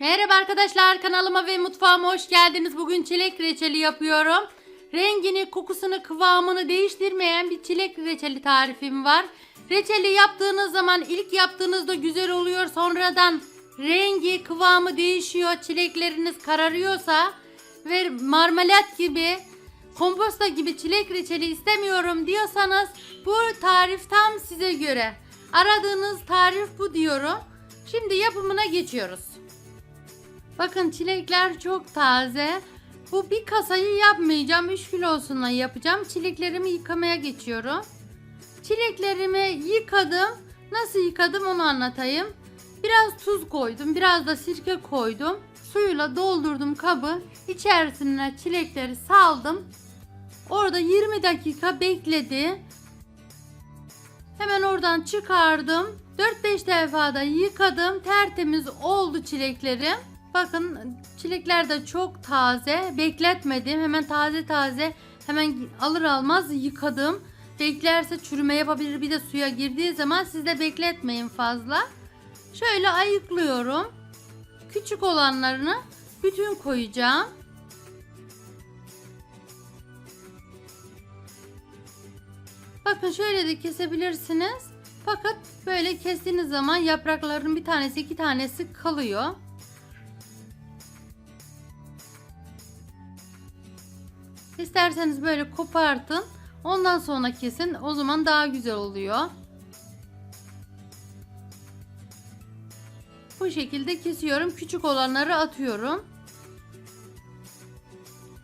Merhaba arkadaşlar kanalıma ve mutfağıma hoş geldiniz. Bugün çilek reçeli yapıyorum. Rengini, kokusunu, kıvamını değiştirmeyen bir çilek reçeli tarifim var. Reçeli yaptığınız zaman ilk yaptığınızda güzel oluyor. Sonradan rengi, kıvamı değişiyor. Çilekleriniz kararıyorsa ve marmelat gibi, komposta gibi çilek reçeli istemiyorum diyorsanız bu tarif tam size göre. Aradığınız tarif bu diyorum. Şimdi yapımına geçiyoruz. Bakın çilekler çok taze. Bu bir kasayı yapmayacağım. 3 kilosuna yapacağım. Çileklerimi yıkamaya geçiyorum. Çileklerimi yıkadım. Nasıl yıkadım onu anlatayım. Biraz tuz koydum. Biraz da sirke koydum. Suyla doldurdum kabı. İçerisine çilekleri saldım. Orada 20 dakika bekledi. Hemen oradan çıkardım. 4-5 defa da yıkadım. Tertemiz oldu çileklerim. Bakın çilekler de çok taze. Bekletmedim. Hemen taze taze hemen alır almaz yıkadım. Beklerse çürüme yapabilir. Bir de suya girdiği zaman siz de bekletmeyin fazla. Şöyle ayıklıyorum. Küçük olanlarını bütün koyacağım. Bakın şöyle de kesebilirsiniz. Fakat böyle kestiğiniz zaman yaprakların bir tanesi iki tanesi kalıyor. İsterseniz böyle kopartın. Ondan sonra kesin. O zaman daha güzel oluyor. Bu şekilde kesiyorum. Küçük olanları atıyorum.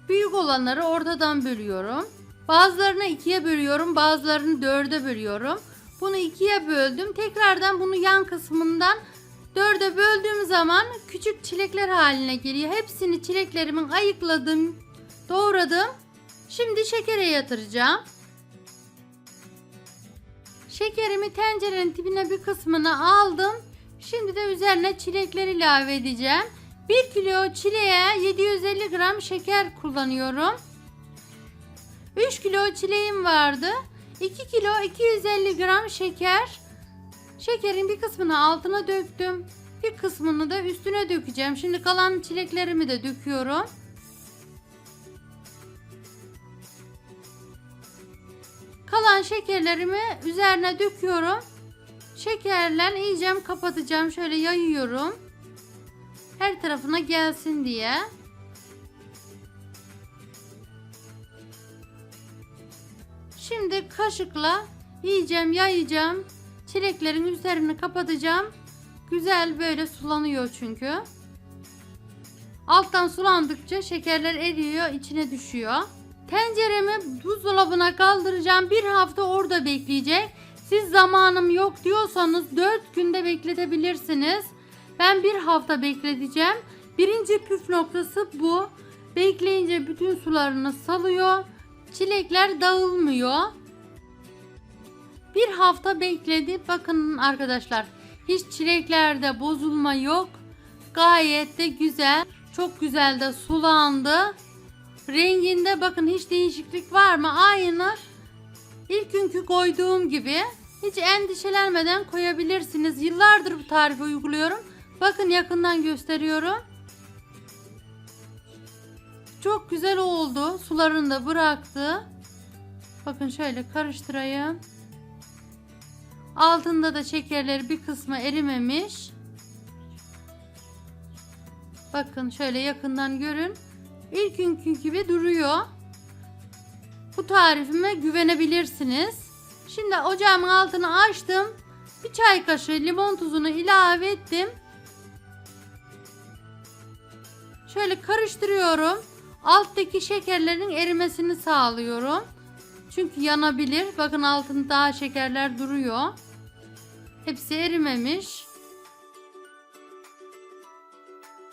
Büyük olanları ortadan bölüyorum. Bazılarını ikiye bölüyorum. Bazılarını dörde bölüyorum. Bunu ikiye böldüm. Tekrardan bunu yan kısmından dörde böldüğüm zaman küçük çilekler haline geliyor. Hepsini çileklerimin ayıkladım. Doğradım. Şimdi şekere yatıracağım. Şekerimi tencerenin dibine bir kısmını aldım. Şimdi de üzerine çilekler ilave edeceğim. 1 kilo çileğe 750 gram şeker kullanıyorum. 3 kilo çileğim vardı. 2 kilo 250 gram şeker. Şekerin bir kısmını altına döktüm. Bir kısmını da üstüne dökeceğim. Şimdi kalan çileklerimi de döküyorum. Kalan şekerlerimi üzerine döküyorum. Şekerle iyice kapatacağım. Şöyle yayıyorum. Her tarafına gelsin diye. Şimdi kaşıkla yiyeceğim, yayacağım. Çileklerin üzerini kapatacağım. Güzel böyle sulanıyor çünkü. Alttan sulandıkça şekerler eriyor, içine düşüyor. Tenceremi buzdolabına kaldıracağım. Bir hafta orada bekleyecek. Siz zamanım yok diyorsanız 4 günde bekletebilirsiniz. Ben bir hafta bekleteceğim. Birinci püf noktası bu. Bekleyince bütün sularını salıyor. Çilekler dağılmıyor. Bir hafta bekledi. Bakın arkadaşlar hiç çileklerde bozulma yok. Gayet de güzel. Çok güzel de sulandı. Renginde bakın hiç değişiklik var mı? Aynı ilk günkü koyduğum gibi. Hiç endişelenmeden koyabilirsiniz. Yıllardır bu tarifi uyguluyorum. Bakın yakından gösteriyorum. Çok güzel oldu. Sularını da bıraktı. Bakın şöyle karıştırayım. Altında da şekerleri bir kısmı erimemiş. Bakın şöyle yakından görün. İlk günkü gibi duruyor. Bu tarifime güvenebilirsiniz. Şimdi ocağımın altını açtım. Bir çay kaşığı limon tuzunu ilave ettim. Şöyle karıştırıyorum. Alttaki şekerlerin erimesini sağlıyorum. Çünkü yanabilir. Bakın altında daha şekerler duruyor. Hepsi erimemiş.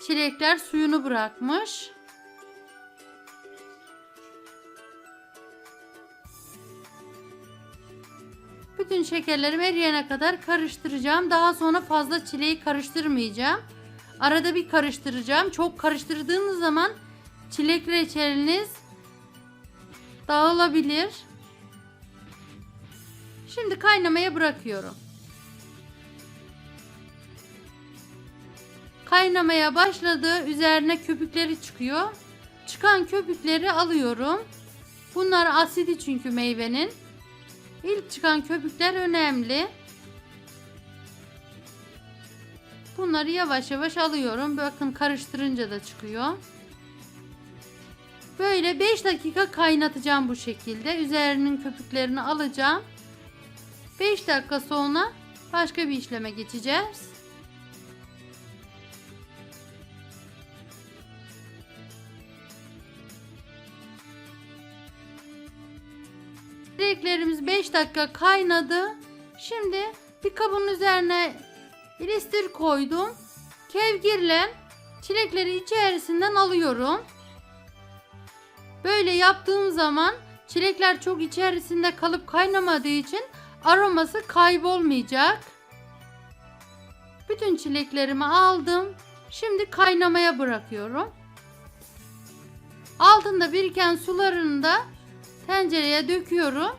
Çilekler suyunu bırakmış. Bütün şekerlerim eriyene kadar karıştıracağım. Daha sonra fazla çileği karıştırmayacağım. Arada bir karıştıracağım. Çok karıştırdığınız zaman çilek reçeliniz dağılabilir. Şimdi kaynamaya bırakıyorum. kaynamaya başladı. Üzerine köpükleri çıkıyor. Çıkan köpükleri alıyorum. Bunlar asidi çünkü meyvenin. İlk çıkan köpükler önemli. Bunları yavaş yavaş alıyorum. Bakın karıştırınca da çıkıyor. Böyle 5 dakika kaynatacağım bu şekilde. Üzerinin köpüklerini alacağım. 5 dakika sonra başka bir işleme geçeceğiz. Çileklerimiz 5 dakika kaynadı. Şimdi bir kabın üzerine ilistir koydum. Kevgirle çilekleri içerisinden alıyorum. Böyle yaptığım zaman çilekler çok içerisinde kalıp kaynamadığı için aroması kaybolmayacak. Bütün çileklerimi aldım. Şimdi kaynamaya bırakıyorum. Altında biriken sularını da tencereye döküyorum.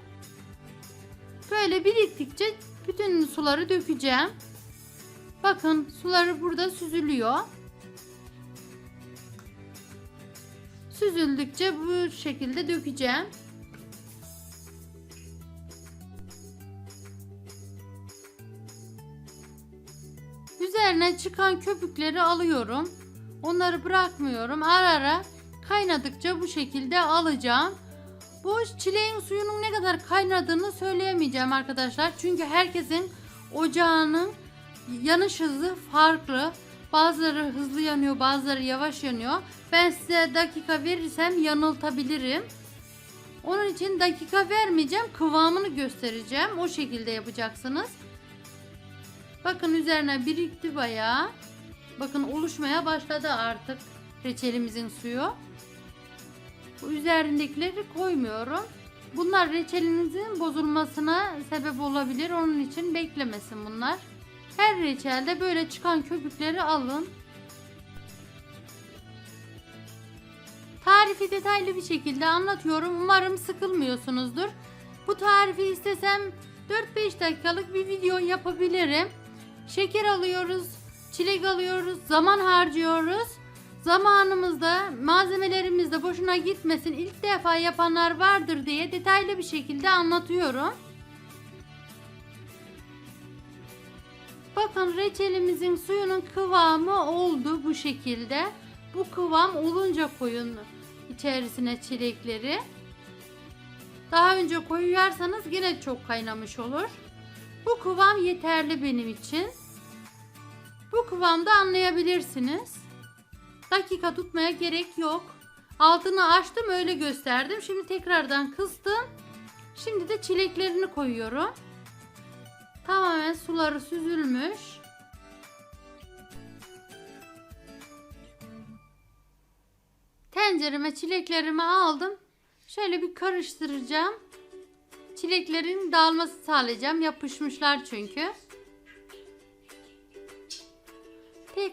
Böyle biriktikçe bütün suları dökeceğim. Bakın suları burada süzülüyor. Süzüldükçe bu şekilde dökeceğim. Üzerine çıkan köpükleri alıyorum. Onları bırakmıyorum. Ara ara kaynadıkça bu şekilde alacağım. Bu çileğin suyunun ne kadar kaynadığını söyleyemeyeceğim arkadaşlar. Çünkü herkesin ocağının yanış hızı farklı. Bazıları hızlı yanıyor, bazıları yavaş yanıyor. Ben size dakika verirsem yanıltabilirim. Onun için dakika vermeyeceğim, kıvamını göstereceğim. O şekilde yapacaksınız. Bakın üzerine birikti bayağı. Bakın oluşmaya başladı artık reçelimizin suyu. Üzerindekileri koymuyorum. Bunlar reçelinizin bozulmasına sebep olabilir. Onun için beklemesin bunlar. Her reçelde böyle çıkan köpükleri alın. Tarifi detaylı bir şekilde anlatıyorum. Umarım sıkılmıyorsunuzdur. Bu tarifi istesem 4-5 dakikalık bir video yapabilirim. Şeker alıyoruz, çilek alıyoruz, zaman harcıyoruz. Zamanımızda, malzemelerimizde boşuna gitmesin. İlk defa yapanlar vardır diye detaylı bir şekilde anlatıyorum. Bakın reçelimizin suyunun kıvamı oldu bu şekilde. Bu kıvam olunca koyun içerisine çilekleri. Daha önce koyarsanız yine çok kaynamış olur. Bu kıvam yeterli benim için. Bu kıvamda anlayabilirsiniz. Dakika tutmaya gerek yok. Altını açtım öyle gösterdim. Şimdi tekrardan kıstım. Şimdi de çileklerini koyuyorum. Tamamen suları süzülmüş. Tencereme çileklerimi aldım. Şöyle bir karıştıracağım. Çileklerin dağılması sağlayacağım. Yapışmışlar çünkü.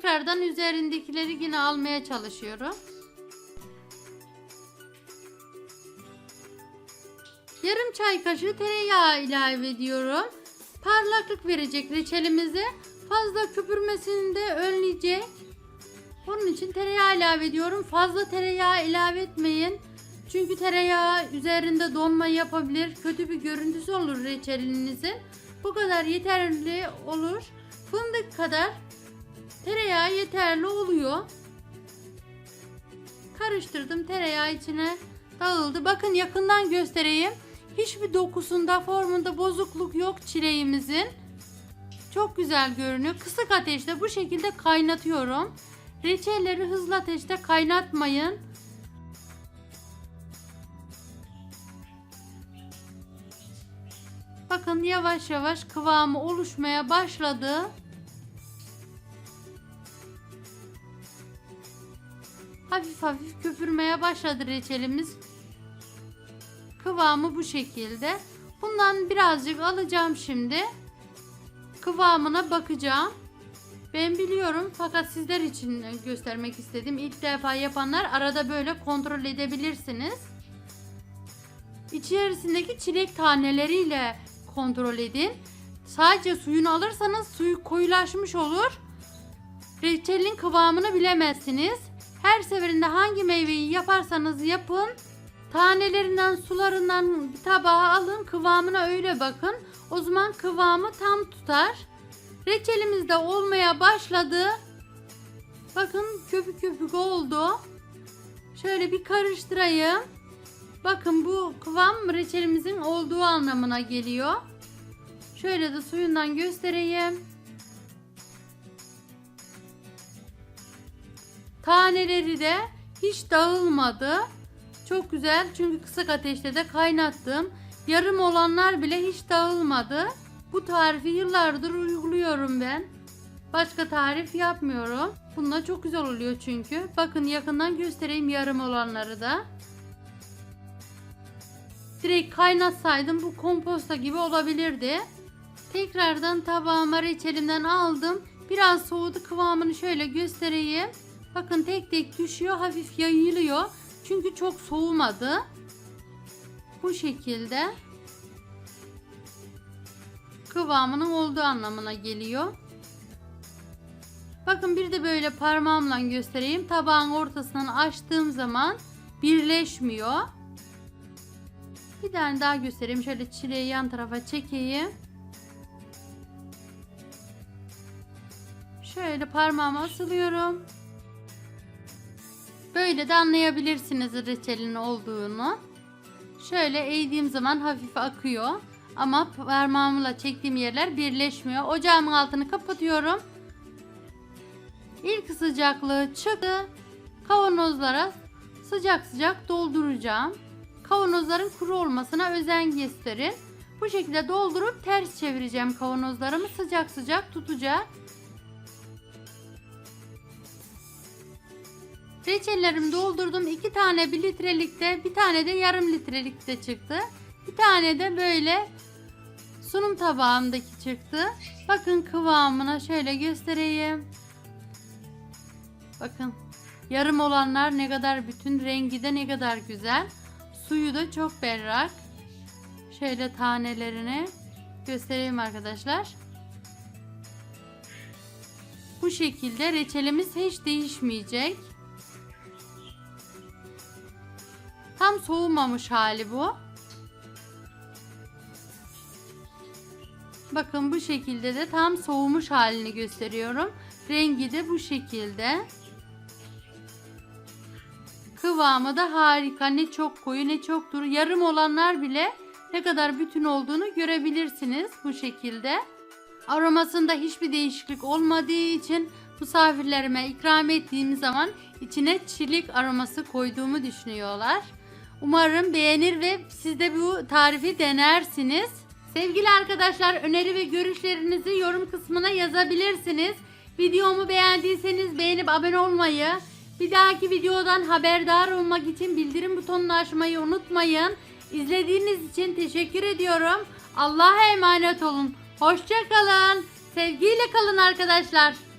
Tekrardan üzerindekileri yine almaya çalışıyorum. Yarım çay kaşığı tereyağı ilave ediyorum. Parlaklık verecek reçelimize. Fazla köpürmesini de önleyecek. Bunun için tereyağı ilave ediyorum. Fazla tereyağı ilave etmeyin. Çünkü tereyağı üzerinde donma yapabilir. Kötü bir görüntüsü olur reçelinizin. Bu kadar yeterli olur. Fındık kadar tereyağı yeterli oluyor. Karıştırdım tereyağı içine dağıldı. Bakın yakından göstereyim. Hiçbir dokusunda formunda bozukluk yok çileğimizin. Çok güzel görünüyor. Kısık ateşte bu şekilde kaynatıyorum. Reçelleri hızlı ateşte kaynatmayın. Bakın yavaş yavaş kıvamı oluşmaya başladı. Hafif hafif köpürmeye başladı reçelimiz. Kıvamı bu şekilde. Bundan birazcık alacağım şimdi. Kıvamına bakacağım. Ben biliyorum fakat sizler için göstermek istedim. İlk defa yapanlar arada böyle kontrol edebilirsiniz. İçerisindeki çilek taneleriyle kontrol edin. Sadece suyunu alırsanız suyu koyulaşmış olur. reçelin kıvamını bilemezsiniz. Her seferinde hangi meyveyi yaparsanız yapın tanelerinden sularından bir tabağa alın kıvamına öyle bakın. O zaman kıvamı tam tutar. Reçelimiz de olmaya başladı. Bakın köpük köpük oldu. Şöyle bir karıştırayım. Bakın bu kıvam reçelimizin olduğu anlamına geliyor. Şöyle de suyundan göstereyim. Taneleri de hiç dağılmadı. Çok güzel çünkü kısık ateşte de kaynattım. Yarım olanlar bile hiç dağılmadı. Bu tarifi yıllardır uyguluyorum ben. Başka tarif yapmıyorum. Bununla çok güzel oluyor çünkü. Bakın yakından göstereyim yarım olanları da. Direkt kaynatsaydım bu komposta gibi olabilirdi. Tekrardan tabağıma reçelimden aldım. Biraz soğudu kıvamını şöyle göstereyim. Bakın tek tek düşüyor hafif yayılıyor. Çünkü çok soğumadı. Bu şekilde kıvamının olduğu anlamına geliyor. Bakın bir de böyle parmağımla göstereyim. Tabağın ortasından açtığım zaman birleşmiyor. Bir tane daha göstereyim. Şöyle çileği yan tarafa çekeyim. Şöyle parmağıma asılıyorum. Böyle de anlayabilirsiniz reçelin olduğunu. Şöyle eğdiğim zaman hafif akıyor. Ama parmağımla çektiğim yerler birleşmiyor. Ocağımın altını kapatıyorum. İlk sıcaklığı çıktı. Kavanozlara sıcak sıcak dolduracağım. Kavanozların kuru olmasına özen gösterin. Bu şekilde doldurup ters çevireceğim kavanozlarımı sıcak sıcak tutacak. Reçellerimi doldurdum. iki tane bir litrelikte, bir tane de yarım litrelikte çıktı. Bir tane de böyle sunum tabağımdaki çıktı. Bakın kıvamına şöyle göstereyim. Bakın yarım olanlar ne kadar bütün rengi de ne kadar güzel. Suyu da çok berrak. Şöyle tanelerini göstereyim arkadaşlar. Bu şekilde reçelimiz hiç değişmeyecek. Tam soğumamış hali bu. Bakın bu şekilde de tam soğumuş halini gösteriyorum. Rengi de bu şekilde. Kıvamı da harika. Ne çok koyu ne çok duru. Yarım olanlar bile ne kadar bütün olduğunu görebilirsiniz bu şekilde. Aromasında hiçbir değişiklik olmadığı için misafirlerime ikram ettiğim zaman içine çilik aroması koyduğumu düşünüyorlar. Umarım beğenir ve siz de bu tarifi denersiniz. Sevgili arkadaşlar öneri ve görüşlerinizi yorum kısmına yazabilirsiniz. Videomu beğendiyseniz beğenip abone olmayı, bir dahaki videodan haberdar olmak için bildirim butonunu açmayı unutmayın. İzlediğiniz için teşekkür ediyorum. Allah'a emanet olun. Hoşçakalın. Sevgiyle kalın arkadaşlar.